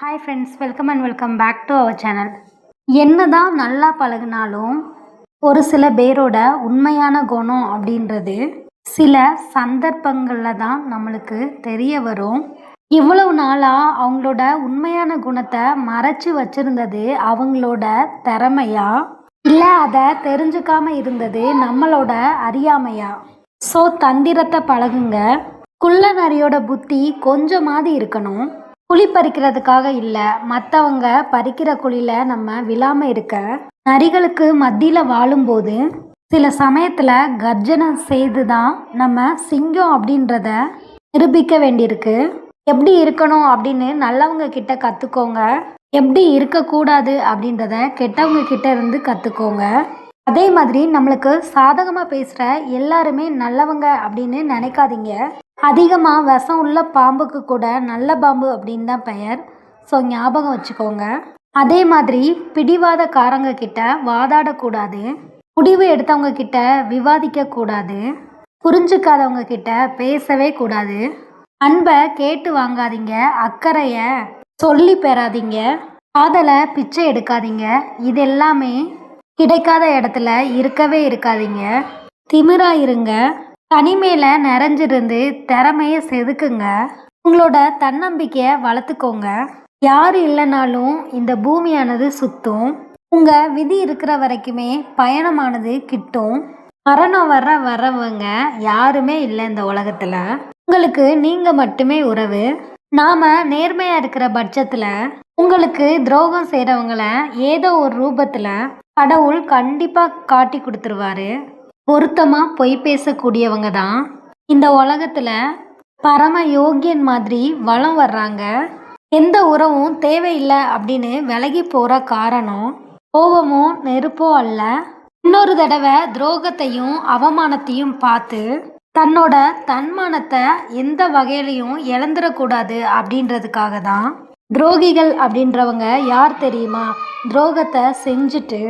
Hi friends welcome and welcome back to our channel என்ன தான் நல்லா பழகுனாலும் ஒரு சில பேரோட உண்மையான குணம் அப்படின்றது சில சந்தர்ப்பங்களில் தான் நம்மளுக்கு தெரிய வரும். இவ்வளவு நாளாக அவங்களோட உண்மையான குணத்தை மறைச்சி வச்சிருந்தது அவங்களோட திறமையா? இல்லை அதை தெரிஞ்சுக்காம இருந்தது நம்மளோட அறியாமையா? ஸோ தந்திரத்தை பழகுங்க. குள்ள நரியோட புத்தி கொஞ்சமாவது இருக்கணும். குழி பறிக்கிறதுக்காக இல்லை. மற்றவங்க பறிக்கிற குழியில் நம்ம விழாமல் இருக்க நரிகளுக்கு மத்தியில் வாழும்போது சில சமயத்தில் கர்ஜனம் செய்து தான் நம்ம சிங்கம் அப்படின்றத நிரூபிக்க வேண்டியிருக்கு. எப்படி இருக்கணும் அப்படின்னு நல்லவங்க கிட்ட கற்றுக்கோங்க எப்படி இருக்கக்கூடாது அப்படின்றத கெட்டவங்க கிட்ட இருந்து கற்றுக்கோங்க அதே மாதிரி நம்மளுக்கு சாதகமாக பேசுகிற எல்லாருமே நல்லவங்க அப்படின்னு நினைக்காதீங்க. அதிகமாக விஷம் உள்ள பாம்புக்கு கூட நல்ல பாம்பு அப்படின்னு தான் பெயர். ஸோ ஞாபகம் வச்சுக்கோங்க. அதே மாதிரி பிடிவாதக்காரங்க கிட்ட வாதாடக்கூடாது. முடிவு எடுத்தவங்க கிட்ட விவாதிக்க கூடாது புரிஞ்சுக்காதவங்க கிட்ட பேசவே கூடாது. அன்பை கேட்டு வாங்காதீங்க அக்கறைய சொல்லி பெறாதீங்க காதலை பிச்சை எடுக்காதீங்க. இது எல்லாமே கிடைக்காத இடத்துல இருக்கவே இருக்காதீங்க. திமிரா இருங்க. தனிமையில் நிறைஞ்சிருந்து திறமையை செதுக்குங்க. உங்களோட தன்னம்பிக்கையை வளர்த்துக்கோங்க. யார் இல்லைனாலும் இந்த பூமியானது சுத்தும். உங்கள் விதி இருக்கிற வரைக்குமே பயணமானது கிட்டும். மரணம் வர வரவங்க யாருமே இல்லை இந்த உலகத்தில். உங்களுக்கு நீங்கள் மட்டுமே உறவு. நாம் நேர்மையாக இருக்கிற பட்சத்தில் உங்களுக்கு துரோகம் செய்கிறவங்கள ஏதோ ஒரு ரூபத்தில் கடவுள் கண்டிப்பாக காட்டி கொடுத்துருவாரு. பொருத்தமாக பொய் பேசக்கூடியவங்க தான் இந்த உலகத்தில் பரம யோகியன் மாதிரி வளம் வர்றாங்க. எந்த உறவும் தேவையில்லை அப்படின்னு விலகி போகிற காரணம் கோபமோ நெருப்போ அல்ல. இன்னொரு தடவை துரோகத்தையும் அவமானத்தையும் பார்த்து தன்னோட தன்மானத்தை எந்த வகையிலையும் இழந்துடக்கூடாது அப்படின்றதுக்காக தான் துரோகிகள் அப்படின்றவங்க யார் தெரியுமா? துரோகத்தை செஞ்சுட்டு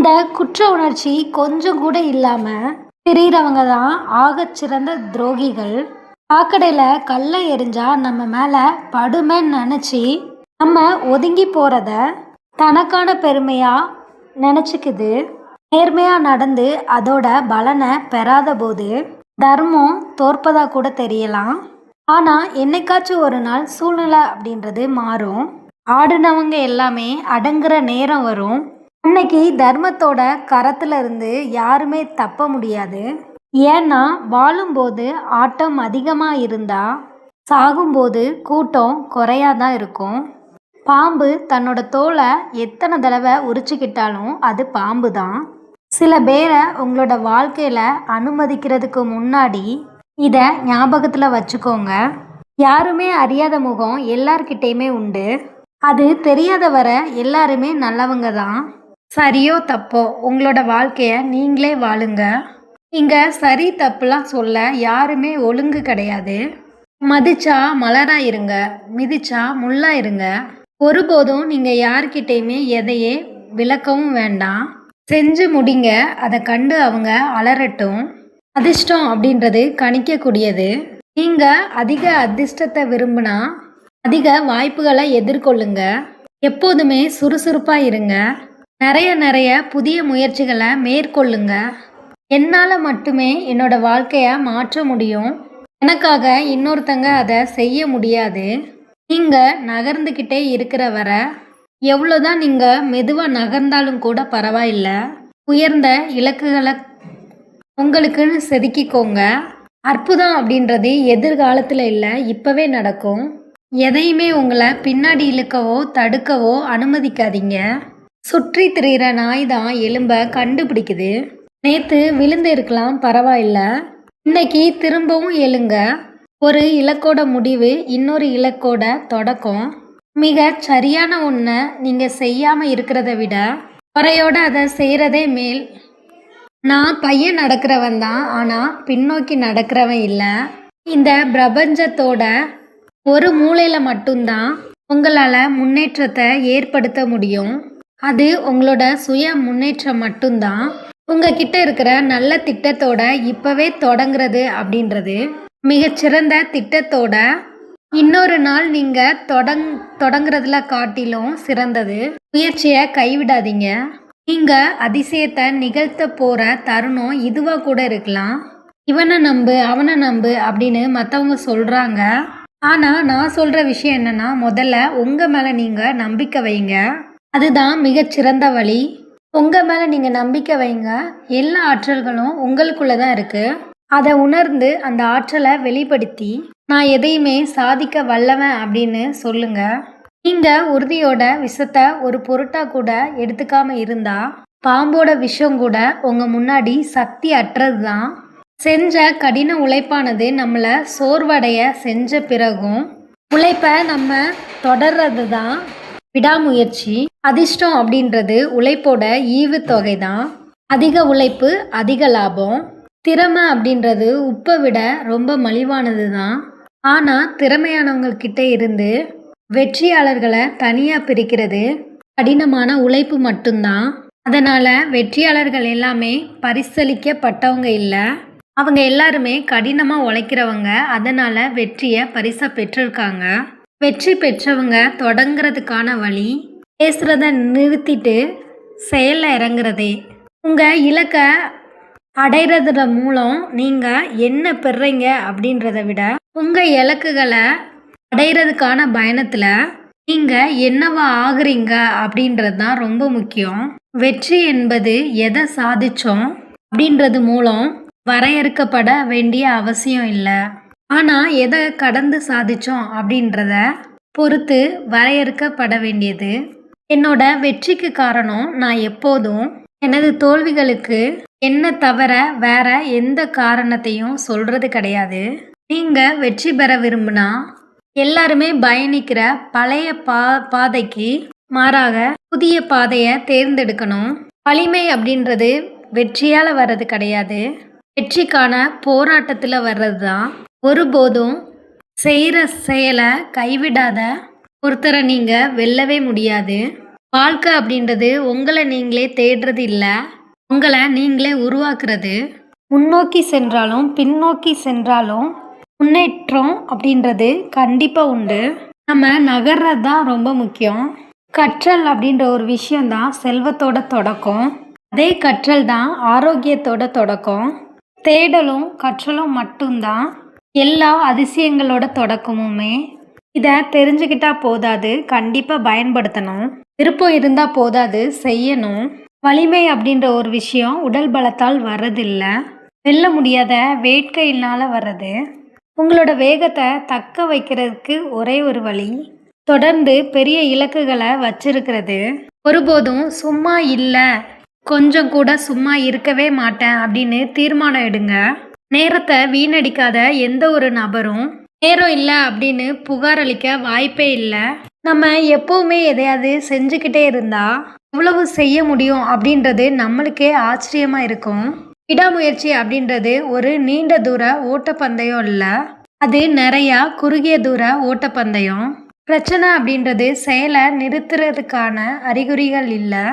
அந்த குற்ற உணர்ச்சி கொஞ்சம் கூட இல்லாமல் திரியிறவங்க தான் ஆகச்சிறந்த துரோகிகள். சாக்கடையில் கல்லை எரிஞ்சா நம்ம மேலே படுமைன்னு நினச்சி நம்ம ஒதுங்கி போகிறத தனக்கான பெருமையாக நினச்சிக்குது. நேர்மையாக நடந்து அதோட பலனை பெறாத போது தர்மம் தோற்பதா கூட தெரியலாம். ஆனால் என்னைக்காச்சும் ஒரு நாள் சூழ்நிலை அப்படின்றது மாறும். ஆடுனவங்க எல்லாமே அடங்குற நேரம் வரும். அன்னைக்கு தர்மத்தோட கரத்துல இருந்து யாருமே தப்ப முடியாது. ஏன்னா வாழும்போது ஆட்டம் அதிகமாக இருந்தா சாகும்போது கூட்டம் குறையாதான் இருக்கும். பாம்பு தன்னோட தோலை எத்தனை தடவை உரிச்சுக்கிட்டாலும் அது பாம்பு தான் சில பேரை உங்களோட வாழ்க்கையில் அனுமதிக்கிறதுக்கு முன்னாடி இதை ஞாபகத்தில் வச்சுக்கோங்க. யாருமே அறியாத முகம் எல்லார்கிட்டேயுமே உண்டு. அது தெரியாத வர எல்லாருமே நல்லவங்க தான் சரியோ தப்போ உங்களோட வாழ்க்கையை நீங்களே வாழுங்க. இங்கே சரி தப்புலாம் சொல்ல யாருமே ஒழுங்கு கிடையாது. மதிச்சா மலராக இருங்க மிதிச்சா முள்ளாக இருங்க. ஒருபோதும் நீங்கள் யார்கிட்டையுமே எதையே விளக்கவும் வேண்டாம். செஞ்சு முடிங்க அதை கண்டு அவங்க அலறட்டும். அதிர்ஷ்டம் அப்படின்றது கணிக்கக்கூடியது. நீங்கள் அதிக அதிர்ஷ்டத்தை விரும்பினா அதிக வாய்ப்புகளை எதிர்கொள்ளுங்க. எப்போதுமே சுறுசுறுப்பாக இருங்க. நிறைய நிறைய புதிய முயற்சிகளை மேற்கொள்ளுங்க. என்னால் மட்டுமே என்னோட வாழ்க்கையை மாற்ற முடியும். எனக்காக இன்னொருத்தங்க அதை செய்ய முடியாது. நீங்கள் நகர்ந்துக்கிட்டே இருக்கிற வர எவ்வளோதான் நீங்கள் மெதுவாக நகர்ந்தாலும் கூட பரவாயில்ல. உயர்ந்த இலக்குகளை உங்களுக்குன்னு செதுக்கிக்கோங்க. அற்புதம் அப்படின்றது எதிர்காலத்தில் இல்லை இப்போவே நடக்கும். எதையுமே உங்களை பின்னாடி இழுக்கவோ தடுக்கவோ அனுமதிக்காதீங்க. சுற்றி திரியிற நாய் தான் எலும்பை கண்டுபிடிக்குது. நேற்று விழுந்து இருக்கலாம் பரவாயில்ல. இன்னைக்கு திரும்பவும் எழுங்க. ஒரு இலக்கோட முடிவு இன்னொரு இலக்கோட தொடக்கம். மிக சரியான ஒன்றை நீங்கள் செய்யாமல் இருக்கிறத விட குறையோட அதை செய்கிறதே மேல். நான் பையன் நடக்கிறவன் தான் ஆனால் பின்னோக்கி நடக்கிறவன் இல்லை. இந்த பிரபஞ்சத்தோட ஒரு மூலையில் மட்டும்தான் உங்களால் முன்னேற்றத்தை ஏற்படுத்த முடியும். அது உங்களோட சுய முன்னேற்றம் மட்டும்தான். உங்ககிட்ட இருக்கிற நல்ல திட்டத்தோட இப்போவே தொடங்குறது அப்படின்றது. மிகச்சிறந்த திட்டத்தோட இன்னொரு நாள் நீங்கள் தொடங் தொடங்குறதுல காட்டிலும் சிறந்தது. முயற்சியை கைவிடாதீங்க. நீங்கள் அதிசயத்தை நிகழ்த்த போகிற தருணம் இதுவாக கூட இருக்கலாம். இவனை நம்பு அவனை நம்பு அப்படின்னு மற்றவங்க சொல்கிறாங்க ஆனால் நான் சொல்கிற விஷயம் என்னென்னா முதல்ல உங்கள் மேலே நீங்கள் நம்பிக்கை வைங்க. அதுதான் மிகச்சிறந்த வழி. உங்கள் மேலே நீங்கள் நம்பிக்கை வைங்க. எல்லா ஆற்றல்களும் உங்களுக்குள்ளே தான் இருக்குது அதை உணர்ந்து அந்த ஆற்றலை வெளிப்படுத்தி நான் எதையுமே சாதிக்க வல்லவன் அப்படின்னு சொல்லுங்க. நீங்கள் உறுதியோட விஷத்தை ஒரு பொருட்டாக கூட எடுத்துக்காம இருந்தா பாம்போட விஷம் கூட உங்கள் முன்னாடி சக்தி அற்றது தான் செஞ்ச கடின உழைப்பானது நம்மளை சோர்வடைய செஞ்ச பிறகும் உழைப்பை நம்ம தொடர்றது தான் விடாமுயற்சி அதிர்ஷ்டம் அப்படின்றது உழைப்போட ஈவுத்தொகை தான் அதிக உழைப்பு அதிக லாபம். திறமை அப்படின்றது உப்பை விட ரொம்ப மலிவானது தான் ஆனால் திறமையானவங்கக்கிட்ட இருந்து வெற்றியாளர்களை தனியாக பிரிக்கிறது கடினமான உழைப்பு மட்டும்தான். அதனால் வெற்றியாளர்கள் எல்லாமே பரிசளிக்கப்பட்டவங்க இல்லை. அவங்க எல்லாருமே கடினமாக உழைக்கிறவங்க. அதனால் வெற்றியை பரிசாக பெற்றிருக்காங்க. வெற்றி பெற்றவங்க தொடங்குறதுக்கான வழி பேசுகிறத நிறுத்திட்டு செயலில் இறங்குறதே. உங்கள் இலக்கை அடைகிறதுல மூலம் நீங்கள் என்ன பெறுறீங்க அப்படின்றத விட உங்கள் இலக்குகளை அடைகிறதுக்கான பயணத்தில் நீங்கள் என்னவா ஆகுறீங்க அப்படின்றது தான் ரொம்ப முக்கியம். வெற்றி என்பது எதை சாதிச்சோம் அப்படின்றது மூலம் வரையறுக்கப்பட வேண்டிய அவசியம் இல்லை. ஆனால் எதை கடந்து சாதித்தோம் அப்படின்றத பொறுத்து வரையறுக்கப்பட வேண்டியது. என்னோட வெற்றிக்கு காரணம் நான் எப்போதும் எனது தோல்விகளுக்கு என்ன தவிர வேற எந்த காரணத்தையும் சொல்றது கிடையாது. நீங்கள் வெற்றி பெற விரும்பினா எல்லாருமே பயணிக்கிற பழைய பா பாதைக்கு மாறாக புதிய பாதையை தேர்ந்தெடுக்கணும். வலிமை அப்படின்றது வெற்றியால் வர்றது கிடையாது. வெற்றிக்கான போராட்டத்தில் வர்றது தான் ஒருபோதும் செய்கிற செயலை கைவிடாத ஒருத்தரை நீங்கள் வெல்லவே முடியாது. வாழ்க்கை அப்படின்றது உங்களை நீங்களே தேடுறது இல்லை. உங்களை நீங்களே உருவாக்குறது. முன்னோக்கி சென்றாலும் பின்னோக்கி சென்றாலும் முன்னேற்றம் அப்படின்றது கண்டிப்பாக உண்டு. நம்ம நகர்றது தான் ரொம்ப முக்கியம். கற்றல் அப்படின்ற ஒரு விஷயந்தான் செல்வத்தோட தொடக்கம். அதே கற்றல் தான் ஆரோக்கியத்தோட தொடக்கம். தேடலும் கற்றலும் மட்டும்தான் எல்லா அதிசயங்களோட தொடக்கமுமே இதை தெரிஞ்சுக்கிட்டா போதாது கண்டிப்பாக பயன்படுத்தணும். விருப்பம் இருந்தால் போதாது செய்யணும். வலிமை அப்படின்ற ஒரு விஷயம் உடல் பலத்தால் வர்றதில்ல. வெல்ல முடியாத வேட்கையினால் வர்றது. உங்களோட வேகத்தை தக்க வைக்கிறதுக்கு ஒரே ஒரு வழி தொடர்ந்து பெரிய இலக்குகளை வச்சிருக்கிறது. ஒருபோதும் சும்மா இல்லை கொஞ்சம் கூட சும்மா இருக்கவே மாட்டேன் அப்படின்னு தீர்மானம் எடுங்க. நேரத்தை வீணடிக்காத எந்த ஒரு நபரும் நேரம் இல்லை அப்படின்னு புகார் அளிக்க வாய்ப்பே இல்லை. நம்ம எப்பவுமே எதையாவது செஞ்சுக்கிட்டே இருந்தா எவ்வளவு செய்ய முடியும் அப்படின்றது நம்மளுக்கே ஆச்சரியமா இருக்கும். விடாமுயற்சி அப்படின்றது ஒரு நீண்ட தூர ஓட்டப்பந்தயம் இல்லை. அது நிறையா குறுகிய தூர ஓட்டப்பந்தயம். பிரச்சனை அப்படின்றது செயலை நிறுத்துறதுக்கான அறிகுறிகள் இல்லை.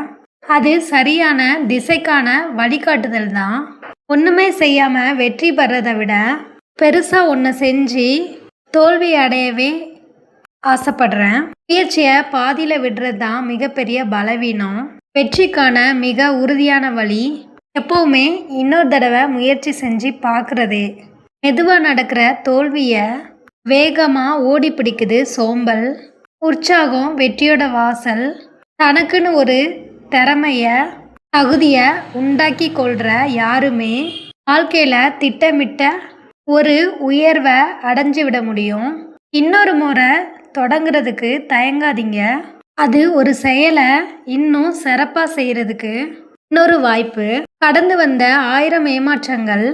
அது சரியான திசைக்கான வழிகாட்டுதல் தான். ஒன்றுமே செய்யாமல் வெற்றி பெறதை விட பெருசாக ஒன்று செஞ்சு தோல்வி அடையவே ஆசைப்படுறேன். முயற்சியை பாதியில் விடுறது தான் மிகப்பெரிய பலவீனம். வெற்றிக்கான மிக உறுதியான வழி எப்போவுமே இன்னொரு தடவை முயற்சி செஞ்சு பார்க்குறது மெதுவாக நடக்கிற தோல்வியை வேகமாக ஓடி பிடிக்குது சோம்பல் உற்சாகம் வெற்றியோட வாசல். தனக்குன்னு ஒரு திறமைய தகுதியை உண்டாக்கி கொள்கிற யாருமே வாழ்க்கையில் திட்டமிட்ட ஒரு உயர்வை அடைஞ்சு விட முடியும். இன்னொரு முறை தொடங்குறதுக்கு தயங்காதீங்க. அது ஒரு செயலை இன்னும் சிறப்பாக செய்கிறதுக்கு இன்னொரு வாய்ப்பு. கடந்து வந்த ஆயிரம் ஏமாற்றங்கள்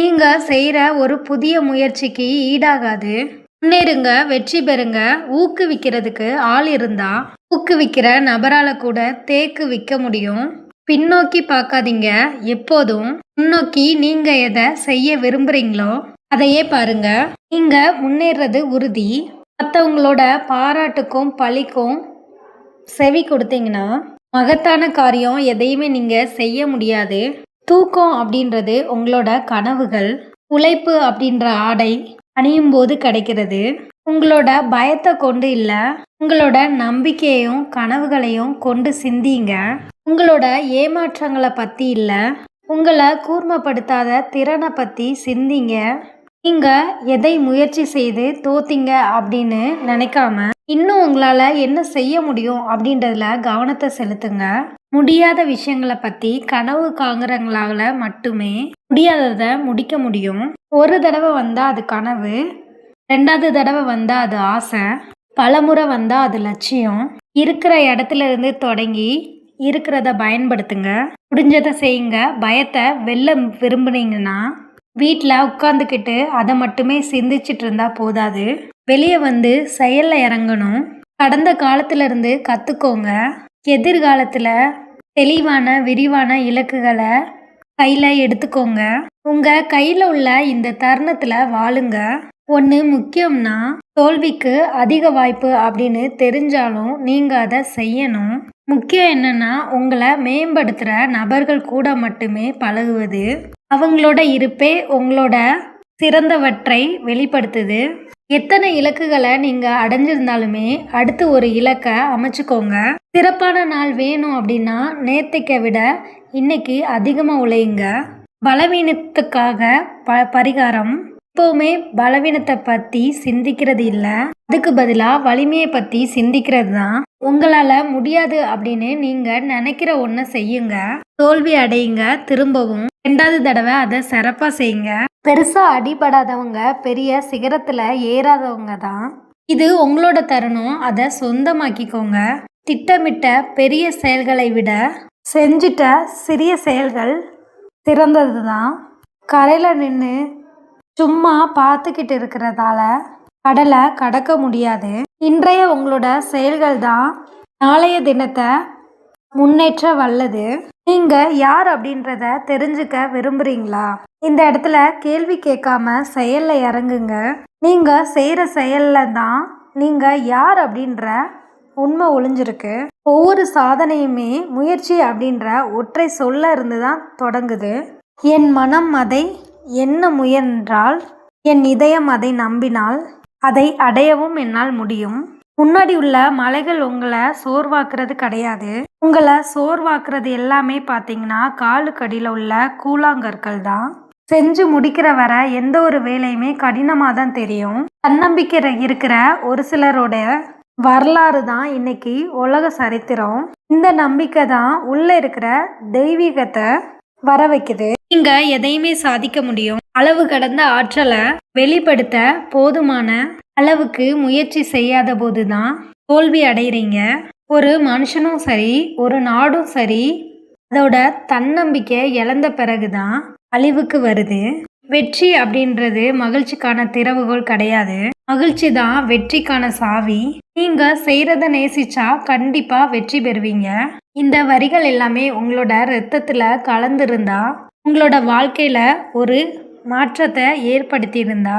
நீங்கள் செய்கிற ஒரு புதிய முயற்சிக்கு ஈடாகாது. முன்னேறுங்க வெற்றி பெறுங்க ஊக்குவிக்கிறதுக்கு ஆள் இருந்தா ஊக்குவிக்கிற நபரால கூட தேக்கு விற்க முடியும். பின்னோக்கி பார்க்காதீங்க. எப்போதும் முன்னோக்கி நீங்க எதை செய்ய விரும்புறீங்களோ அதையே பாருங்க. நீங்க முன்னேறது உறுதி. மற்றவங்களோட பாராட்டுக்கும் பழிக்கும் செவி கொடுத்தீங்கன்னா மகத்தான காரியம் எதையுமே நீங்க செய்ய முடியாது. தூக்கம் அப்படின்றது உங்களோட கனவுகள். உழைப்பு அப்படின்ற ஆடை அணியும் போது கிடைக்கிறது. உங்களோட பயத்தை கொண்டு இல்லை உங்களோட நம்பிக்கையையும் கனவுகளையும் கொண்டு சிந்திங்க. உங்களோட ஏமாற்றங்களை பற்றி இல்லை. உங்களை கூர்மப்படுத்தாத திறனை பற்றி சிந்திங்க. நீங்கள் எதை முயற்சி செய்து தோத்தீங்க அப்படின்னு நினைக்காம இன்னும் உங்களால் என்ன செய்ய முடியும் அப்படின்றதுல கவனத்தை செலுத்துங்க. முடியாத விஷயங்களை பற்றி கனவு காங்குறவங்களால மட்டுமே முடியாததை முடிக்க முடியும். ஒரு தடவை வந்தால் அது கனவு. ரெண்டாவது தடவை வந்தால் அது ஆசை. பலமுறை வந்தால் அது லட்சியம். இருக்கிற இடத்துல இருந்து தொடங்கி இருக்கிறத பயன்படுத்துங்க. முடிஞ்சதை செய்யுங்க. பயத்தை வெளில விரும்புனீங்கன்னா வீட்டில் உட்காந்துக்கிட்டு அதை மட்டுமே சிந்திச்சிட்டு இருந்தா போதாது. வெளியே வந்து செயலில் இறங்கணும். கடந்த காலத்திலிருந்து கற்றுக்கோங்க எதிர்காலத்தில் தெளிவான விரிவான இலக்குகளை கையில் எடுத்துக்கோங்க. உங்கள் கையில் உள்ள இந்த தருணத்தில் வாழுங்க. ஒன்று முக்கியம்னா தோல்விக்கு அதிக வாய்ப்பு அப்படின்னு தெரிஞ்சாலும் நீங்கள் அதை செய்யணும். முக்கியம் என்னன்னா உங்களை மேம்படுத்துகிற நபர்கள் கூட மட்டுமே பழகுவது அவங்களோட இருப்பே உங்களோட சிறந்தவற்றை வெளிப்படுத்துது. எத்தனை இலக்குகளை நீங்கள் அடைஞ்சிருந்தாலுமே அடுத்து ஒரு இலக்கை அமைச்சுக்கோங்க. சிறப்பான நாள் வேணும் அப்படின்னா நேர்த்திக்க விட இன்னைக்கு அதிகமாக உழையுங்க. பலவீனத்துக்காக ப பரிகாரம். எப்போவுமே பலவீனத்தை பற்றி சிந்திக்கிறது இல்லை. அதுக்கு பதிலாக வலிமையை பற்றி சிந்திக்கிறது தான் உங்களால் முடியாது அப்படின்னு நீங்கள் நினைக்கிற ஒன்றை செய்யுங்க. தோல்வி அடையுங்க திரும்பவும். ரெண்டாவது தடவை அதை சிறப்பாக செய்யுங்க. பெருசாக அடிபடாதவங்க பெரிய சிகரத்தில் ஏறாதவங்க தான். இது உங்களோட தருணம் அதை சொந்தமாக்கிக்கோங்க. திட்டமிட்ட பெரிய செயல்களை விட செஞ்சிட்ட சிறிய செயல்கள் சிறந்தது தான் கரையில் நின்று சும்மா பார்த்துக்கிட்டு இருக்கிறதால கடலை கடக்க முடியாது. இன்றைய உங்களோட செயல்கள் தான் நாளைய தினத்தை முன்னேற்ற வல்லது. நீங்க யார் அப்படின்றத தெரிஞ்சுக்க விரும்புறீங்களா? இந்த இடத்துல கேள்வி கேட்காம செயல்ல இறங்குங்க. நீங்க செய்யற செயல்ல தான் நீங்க யார் அப்படின்ற உண்மை ஒளிஞ்சிருக்கு. ஒவ்வொரு சாதனையுமே முயற்சி அப்படின்ற ஒற்றை சொல்ல இருந்து தான் தொடங்குது. என் மனம் அதை என்ன முயன்றால் என் இதயம் அதை நம்பினால் அதை அடையவும் என்னால் முடியும். முன்னாடி உள்ள மலைகள் உங்களை சோர்வாக்குறது கிடையாது. உங்களை சோர்வாக்குறது எல்லாமே பார்த்தீங்கன்னா காலுக்கடியில் உள்ள கூழாங்கற்கள் தான். செஞ்சு முடிக்கிற வர எந்த ஒரு வேலையுமே கடினமாக தான் தெரியும். தன்னம்பிக்கை இருக்கிற ஒரு சிலரோட வரலாறு தான் இன்னைக்கு உலக சரித்திரம். இந்த நம்பிக்கை தான் உள்ளே இருக்கிற தெய்வீகத்தை வர வைக்குது நீங்க எதையுமே சாதிக்க முடியும். அளவு கடந்த ஆற்றலை வெளிப்படுத்த போதுமான அளவுக்கு முயற்சி செய்யாத போதுதான் தோல்வி அடைகிறீங்க ஒரு மனுஷனும் சரி ஒரு நாடும் சரி அதோட தன்னம்பிக்கை இழந்த பிறகுதான் அழிவுக்கு வருது. வெற்றி அப்படின்றது மகிழ்ச்சிக்கான திறவுகோள் கிடையாது. மகிழ்ச்சி தான் வெற்றிக்கான சாவி. நீங்க செய்யறத நேசிச்சா கண்டிப்பா வெற்றி பெறுவீங்க. இந்த வரிகள் எல்லாமே உங்களோட ரத்தத்துல கலந்திருந்தா உங்களோட வாழ்க்கையில ஒரு மாற்றத்தை ஏற்படுத்தியிருந்தா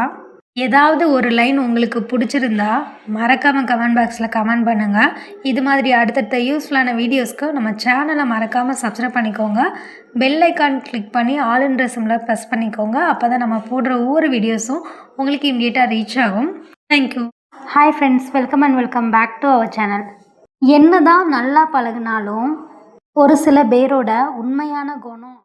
ஏதாவது ஒரு லைன் உங்களுக்கு பிடிச்சிருந்தா மறக்காமல் கமெண்ட் பாக்ஸில் கமெண்ட் பண்ணுங்கள் இது மாதிரி அடுத்தடுத்த யூஸ்ஃபுல்லான வீடியோஸ்க்கு நம்ம சேனலை மறக்காமல் சப்ஸ்கிரைப் பண்ணிக்கோங்க. பெல் ஐக்கான் கிளிக் பண்ணி ஆல்ன்ற சிம்மில் ப்ரெஸ் பண்ணிக்கோங்க. அப்போ தான் நம்ம போடுற ஒவ்வொரு வீடியோஸும் உங்களுக்கு இம்மிடியட்டாக ரீச் ஆகும். Thank you hi friends welcome and welcome back to our channel என்ன தான் நல்லா பழகினாலும் ஒரு சில பேரோட உண்மையான குணம்